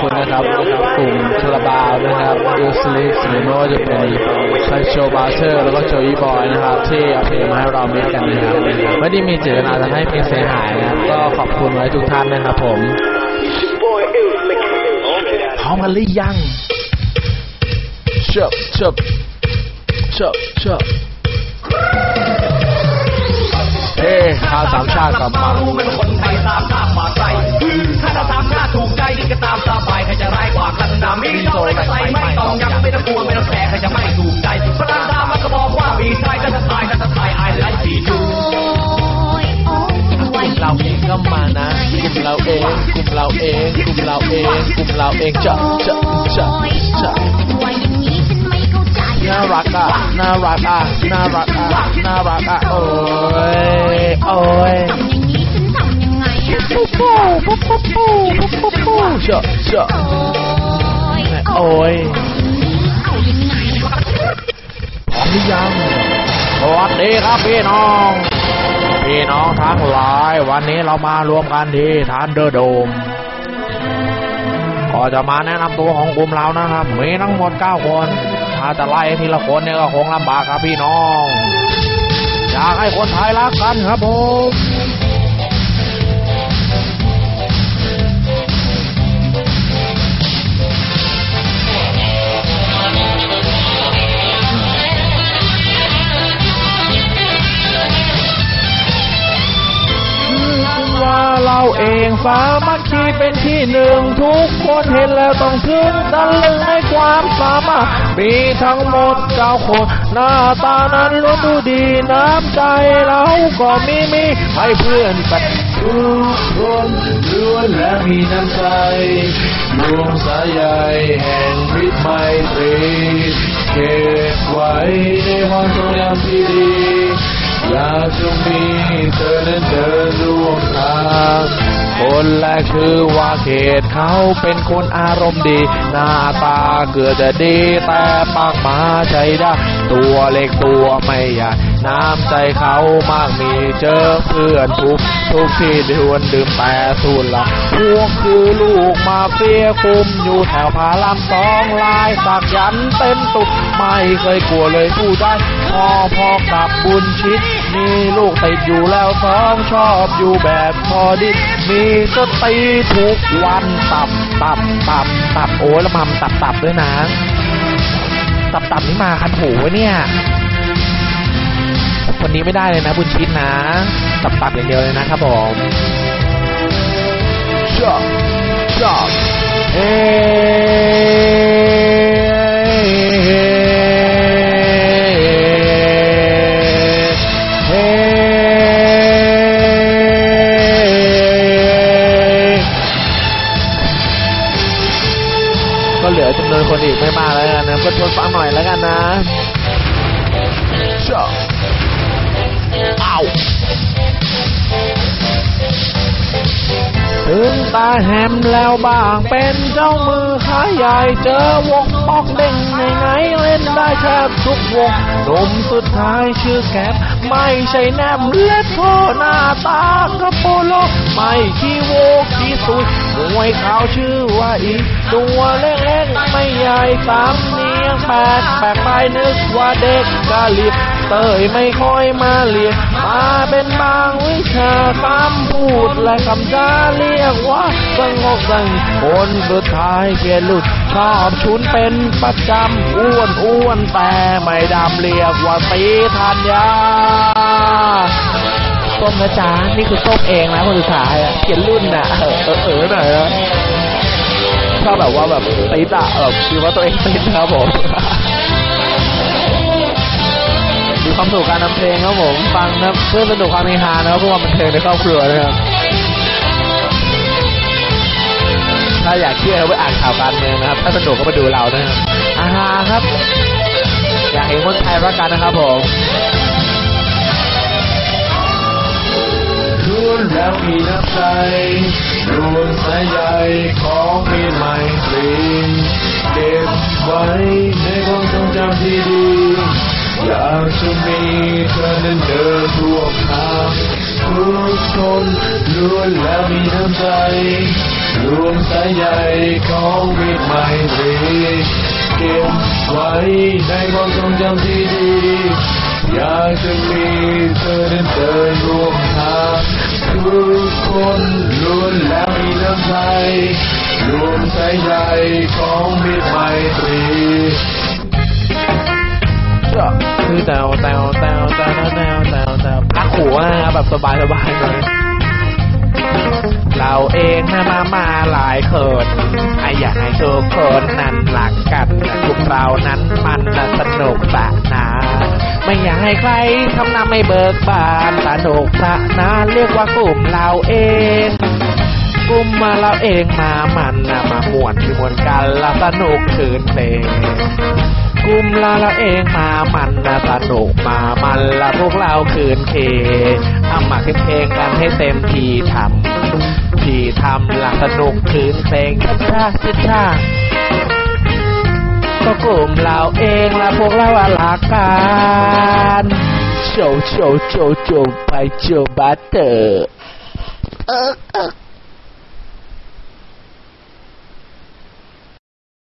คุณนะครับกลุ่มคาราบาวนะครับยูสลิสหรือไม่ว่าจะเป็นไซโชบาเชอร์แล้วก็โจยี่บอยนะครับ ที่เอาเพลงมาให้เราเมคกันนะครับไม่ได้มีเจตนาจะให้เพลงเสียหายนะครับก็ขอบคุณไว้ทุกท่านนะครับผมพร้อมกันหรือยังเชิบเชิบเชิบเชิบเฮ้ข่าวสามชาติกลับมารู้มันคนไทยตามหน้าปากใจถ้าจะตามหน้าถูก ใจนี่ก็ตามสบายใครจะร้ายกว่ากันนามีชอบอะไรก็ใส่ไม่ต้องยังไม่ต้องกลัวไม่ต้องแคร์ใครจะไม่ถูกใจพระดามันก็บอกว่ามีชายก็จะตายก็จะตายไอ้ไรสีดูกลุ่มเราเองก็มานะกลุ่มเราเองกลุ่มเราเองกลุ่มเราเองกลุ่มเราเองจะจะจะจะน่ารักอะน่ารักอะน่ารักอะน่ารักอะโอ้ยโอ้ย เชอะเชอะโอ้ยพร้อมหรือยังสวัสดีครับพี่น้อง พี่น้องทั้งหลายวันนี้เรามารวมกันที่ทันเดอร์โดมก็จะมาแนะนำตัวของกลุ่มเรานะครับ มีทั้งหมด9คน ถ้าจะไล่ทีละคนเนี่ยก็คงลำบากครับพี่น้อง อยากให้คนไทยรักกันครับผม งสามัคคีเป็นที่หนึ่งทุกคนเห็นแล้วต้องถึงตะลึงในความสามารถมีทั้งหมดเก้าคนหน้าตานั้นล้วนดูดีน้ำใจเราก็มีมีให้เพื่อนกันทุกคนล้วนและมีน้ำใจรวมสายใยแห่งฤทธิ์ไมตรีเก็บไว้ในความทรงจำที่ดีอยากจะมีเธอนั้นเดินร่วมทาง คนแรกคือว่าเขตเขาเป็นคนอารมณ์ดี หน้าตาเกือบจะดีแต่ปากหมาใจได้ตัวเล็กตัวไม่ใหญ่น้ำใจเขามากมีเจอเพื่อนทุกทุกที่ดวนดื่มแต่สูนละพวกคือลูกมาเฟียคุมอยู่แถวพาลามสองลายสักยันเต็มตุกไม่เคยกลัวเลยผู้ได้พอพอกับบุญชิด มีลูกติดอยู่แล้วสองชอบอยู่แบบพอดีมีสตีทุกวันตับตับตับตับโอ้ยแล้วมัมตับตับด้วยนะ ตับตับนี่มาคันหูวะเนี่ยคนนี้ไม่ได้เลยนะบุญชิดนะ ตับตับอย่างเดียวเลยนะครับผมชอบชอบเอ้ แล้วกันนะก็ทนฟังหน่อยแล้วกันนะจ้าเอาถึงตาแฮมแล้วบ้างเป็นเจ้ามือขาใหญ่เจอวงปอกเด้งในไงเล่นได้แทบทุกวงหนุ่มสุดท้ายชื่อแก๊ป ไม่ใช่แนมเล็ดโทหน้าตากระโปโล ไม่ขี้โวขี้สุยมวยขาวชื่อว่าอีตัวเล็กๆไม่ใหญ่สามนี ยงแปดแปลกไปนึกว่าเด็กกะลิบเตยไม่ค่อยมาเรียนมาเป็นบางวิชาคำพูดและคำจาเรียกว่าสงบสังคนสุดท้ายเกียหลุดชอบชุนเป็นประจำอ้วนอ้วนแต่ไม่ดำเรียกว่าตีทันยาส้มนะจ๊ะนี่คือส้มเองนะคนสุดท้ายอะเขียนรุ่นน่ะ เออเออเออหน่อยนะ ชอบแบบว่าแบบตีตะเออคือว่าตัวเองติดนะครับผมมีความสุขการนำเพลงครับผมฟังนะเพื่อสนุกความเฮฮานะครับเพื่อความบันเทิงในครอบครัวนะครับถ้าอยากเชื่อก็ไปอ่านข่าวการเมืองนะครับ ถ้าสนุกก็มาดูเรานะครับอาฮาครับ อยากเห็นคนไทยรักกันนะครับผม นแล้วมีน้ำใจรวมสายใยของมีไมตรีเก็บไว้ในความทรงจำที่ดีอยากจะมีเธอนั้นเดินร่วมทางทุกคนล้วนแล้วมีน้ำใจรวมสายใยของมิตรไมตรีเก็บไว้ในความทรงจำที่ดีอยากจะมีเธอเดินเดินร่วมทาง ทุกคนล้วนแล้วมีน้ำใจรวมสายใยของมิตรไมตรีคือแตวแตวแตวแตวแตวแตวแตวพักหัวนะแบบสบายสบายเลย เราเองนะมามาหลายคนไออยากให้ทุกคนนั้นรักกันพวกเรานั้นมันนะสนุกสนานไม่อยากให้ใครทำหน้าไม่เบิกบานสนุกสนานเรียกว่ากลุ่มเราเองกลุ่มมาเราเองมามันนะมาหมวนที่มวนกันละสนุกคืนเพลงกลุ่มละเราเองมามันนะสนุกมามันละพวกเราคืนเคเอามาขึ้นเพลงกันให้เต็มที่ทำ ที่ทำละสนุกคืนเพลงชาชาชาชาก็กลุ่มเราเองละพวกเราอะรักกันโจโจโจโจไปโจบัตเตอร์